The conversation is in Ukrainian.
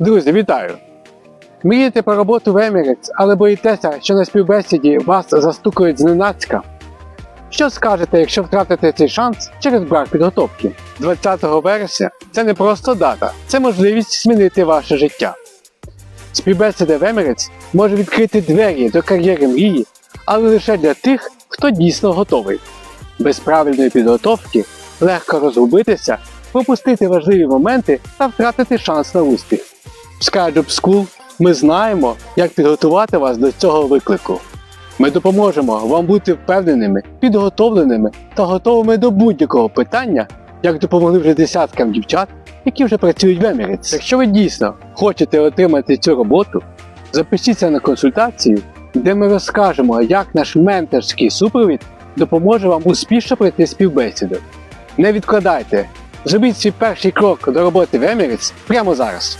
Друзі, вітаю! Мрієте про роботу в Emirates, але боїтеся, що на співбесіді вас застукають зненацька? Що скажете, якщо втратите цей шанс через брак підготовки? 20 вересня це не просто дата, це можливість змінити ваше життя. Співбесіда в Emirates може відкрити двері до кар'єри мрії, але лише для тих, хто дійсно готовий. Без правильної підготовки легко розгубитися, пропустити важливі моменти та втратити шанс на успіх. SkyJob School ми знаємо, як підготувати вас до цього виклику. Ми допоможемо вам бути впевненими, підготовленими та готовими до будь-якого питання, як допомогли вже десяткам дівчат, які вже працюють в Emirates. Якщо ви дійсно хочете отримати цю роботу, запишіться на консультацію, де ми розкажемо, як наш менторський супровід допоможе вам успішно пройти співбесіду. Не відкладайте, зробіть свій перший крок до роботи в Emirates прямо зараз.